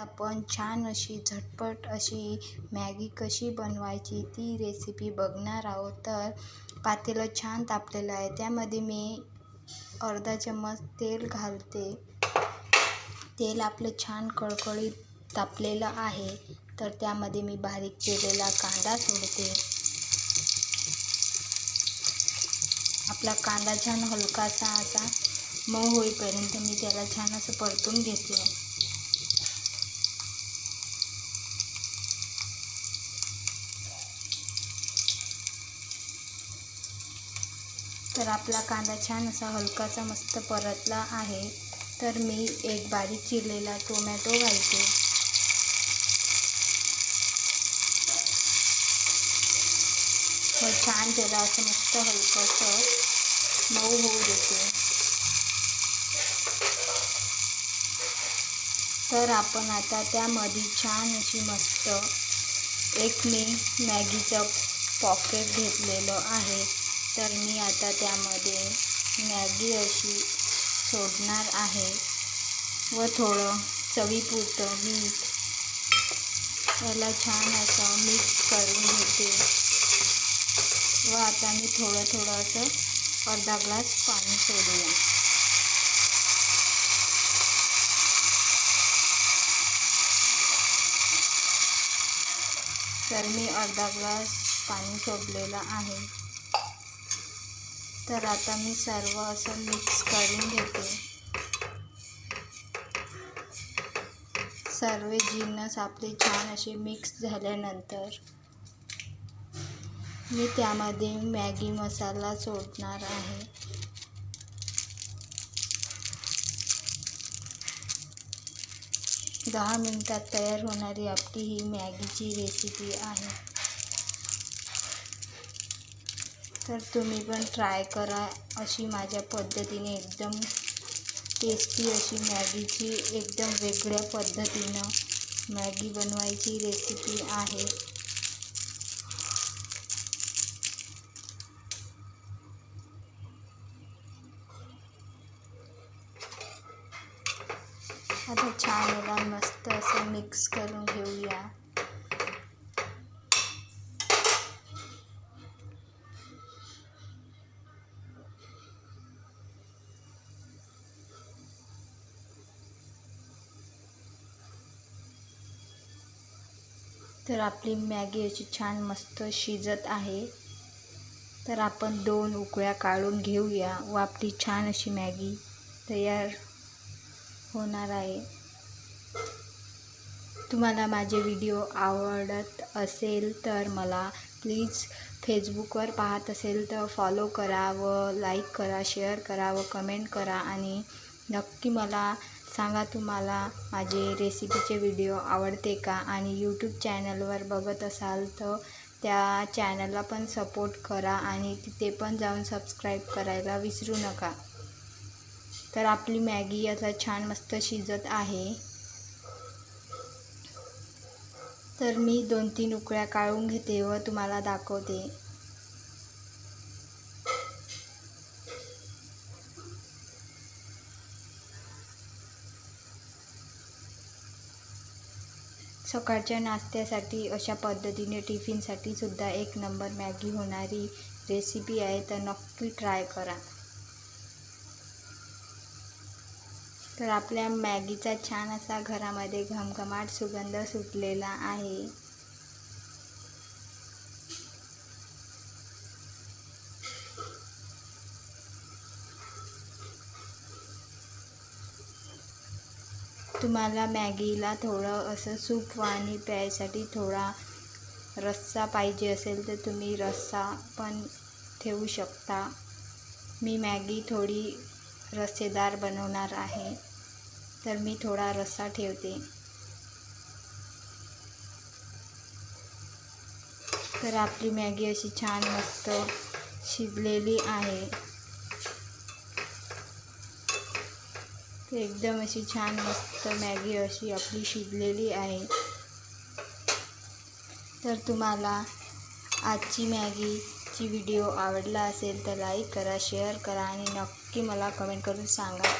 आपण छान अशी झटपट अशी मॅगी कशी बनवायची ती रेसिपी बघणार आहोत. तर पातेलं छान तापलेलं आहे. त्यामध्ये मी अर्धा चम्मच तेल घालते. तेल आपलं छान कळकळीत तापलेलं आहे. तर त्यामध्ये मी बारीक केलेला कांदा सोडते. आपला कांदा छान हलकासा असा मऊ होईपर्यंत मी त्याला छान असं परतून घेते. तर आपला कांदा छान असा हलकासा मस्त परतला आहे. तर मी एक बारीक चिरलेला टोमॅटो घालते. व छान त्याला असं मस्त हलकंसं मऊ होऊ देते. तर आपण आता त्यामध्ये छान अशी मस्त एक मी मॅगीचं पॉकेट घेतलेलं आहे. तर मी आता त्यामध्ये मॅगी अशी सोडणार आहे व थोडं चवीपुरतं मीठ. याला छान असं मिक्स करून घेते. व आता मी थोडं थोडं असं अर्धा ग्लास पाणी सोडूया. तर मी अर्धा ग्लास पाणी सोडलेलं आहे. तर आता मी सर्व असं मिक्स करून घेते. सर्व जिन्नस आपले छान असे मिक्स झाल्यानंतर मी त्यामध्ये मॅगी मसाला सोडणार आहे. दहा मिनटात तयार होणारी आपली ही मॅगीची रेसिपी आहे. तर तुम्ही पण ट्राय करा अशी माझ्या पद्धतीने एकदम टेस्टी अशी मॅगीची एकदम वेगळ्या पद्धतीनं मॅगी बनवायची रेसिपी आहे. आता छान याला मस्त असं मिक्स करून घेऊया. तर आपली मॅगी अशी छान मस्त शिजत आहे. तर आपण दोन उकळ्या काढून घेऊया. व आपली छान अशी मॅगी तयार होणार आहे. तुम्हाला माझे व्हिडिओ आवडत असेल तर मला प्लीज फेसबुकवर पाहत असेल तर फॉलो करा व लाईक करा शेअर करा व कमेंट करा आणि नक्की मला सांगा तुम्हाला माझे रेसिपीचे व्हिडिओ आवडते का? आणि यूट्यूब चॅनलवर बघत असाल तर त्या चॅनलला पण सपोर्ट करा आणि तिथे पण जाऊन सबस्क्राईब करायला विसरू नका. तर आपली मॅगी आता छान मस्त शिजत आहे. तर मी दोन तीन उकळ्या काढून घेते व तुम्हाला दाखवते. सकाळच्या नाश्त्यासाठी अशा पद्धतीने टिफिनसाठी सुद्धा एक नंबर मॅगी होणारी रेसिपी आहे तर नक्की ट्राय करा. तर आपल्या मॅगीचा छान असा घरामध्ये घमघमाट सुगंध सुटलेला आहे. तुम्हाला मॅगीला थोडं असं सूप आणि प्यायसाठी थोडा रस्सा पाहिजे असेल तर तुम्ही रस्सा पण ठेवू शकता. मी मॅगी थोडी रस्सेदार बनवणार आहे. तर मी थोडा रस्सा ठेवते. तर आपली मॅगी अशी छान मस्त शिजलेली आहे. एकदम अशी छान मस्त मॅगी अशी आपली शिजलेली आहे. तर तुम्हाला आजची मॅगीची व्हिडिओ आवडला असेल तर लाईक करा शेअर करा आणि नक्की मला कमेंट करून सांगा.